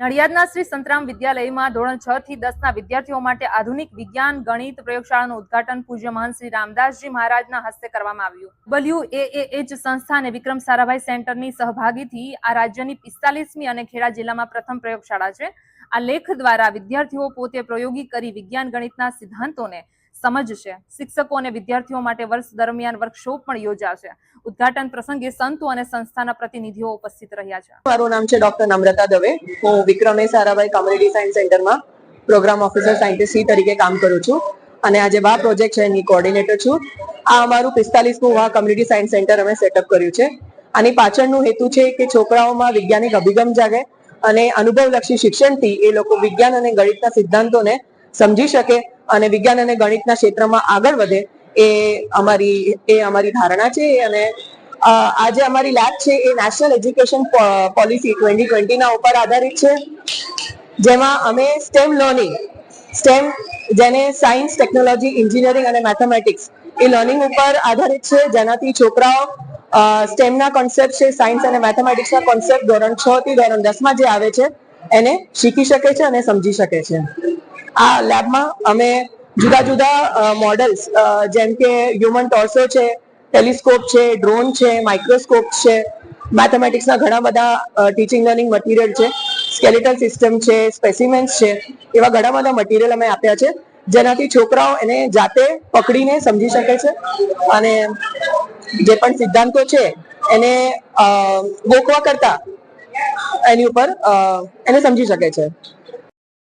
નડિયાદના શ્રી સંતરામ વિદ્યાલયમાં ધોરણ છ થી દસ ના વિદ્યાર્થીઓ માટે આધુનિક વિજ્ઞાન, ગણિત પ્રયોગશાળાનું ઉદઘાટન પૂજ્ય મહંત શ્રી રામદાસજી મહારાજના હસ્તે કરવામાં આવ્યું. ડબલ્યુ એચ સંસ્થા અને વિક્રમ સારાભાઈ સેન્ટરની સહભાગીથી આ રાજ્યની પિસ્તાલીસમી અને ખેડા જિલ્લામાં પ્રથમ પ્રયોગશાળા છે. આ લેખ દ્વારા વિદ્યાર્થીઓ પોતે પ્રયોગી કરી વિજ્ઞાન, ગણિતના સિદ્ધાંતોને સમજશે શિક્ષકો અને વિદ્યાર્થીઓ માટે વર્ષ દરમિયાન વર્કશોપ પણ યોજાશે. ઉદ્ઘાટન પ્રસંગે સંતો અને સંસ્થાના પ્રતિનિધિઓ ઉપસ્થિત રહ્યા છે. મારું નામ છે ડોક્ટર નમ્રતા દવે. હું વિક્રમે સારાભાઈ કોમ્યુનિટી સાયન્સ સેન્ટરમાં પ્રોગ્રામ ઓફિસર સાયન્ટિસ્ટ સી તરીકે કામ કરું છું અને આજે વા પ્રોજેક્ટ છે, એની કોઓર્ડિનેટર છું. આ અમારું પિસ્તાલીસમું વા કોમ્યુનિટી સાયન્સ સેન્ટર અમે સેટઅપ કર્યું છે. આની પાછળનું હેતુ છે કે છોકરાઓમાં વૈજ્ઞાનિક અભિગમ જાગે અને અનુભવલક્ષી શિક્ષણથી એ લોકો વિજ્ઞાન અને ગણિતના સિદ્ધાંતોને સમજી શકે અને વિજ્ઞાન અને ગણિતના ક્ષેત્રમાં આગળ વધે એ અમારી એ અમારી ધારણા છે અને આજે અમારી લેબ છે એ નેશનલ એજ્યુકેશન પોલિસી ટ્વેન્ટી ટ્વેન્ટીના ઉપર આધારિત છે. જેમાં અમે સ્ટેમ લર્નિંગ સ્ટેમ જેને સાયન્સ ટેકનોલોજી એન્જિનિયરિંગ અને મેથેમેટિક્સ એ લર્નિંગ ઉપર આધારિત છે. જેનાથી છોકરાઓ સ્ટેમના કોન્સેપ્ટ છે સાયન્સ અને મેથેમેટિક્સના કોન્સેપ્ટ ધોરણ છ થી ધોરણ દસમાં જે આવે છે, એને શીખી શકે છે અને સમજી શકે છે. આ લેબમાં અમે જુદા જુદા મોડલ્સ જેમ કે હ્યુમન ટોર્સો છે ટેલિસ્કોપ છે ડ્રોન છે માઇક્રોસ્કોપ છે મેથેમેટિક્સના ઘણા બધા ટીચિંગ લર્નિંગ મટીરિયલ છે સ્કેલેટલ સિસ્ટમ છે સ્પેસિમેન્સ છે, એવા ઘણા બધા મટીરિયલ અમે આપ્યા છે, જેનાથી છોકરાઓ એને જાતે પકડીને સમજી શકે છે અને જે પણ સિદ્ધાંતો છે એને ગોકવા કરતા એની ઉપર એને સમજી શકે છે.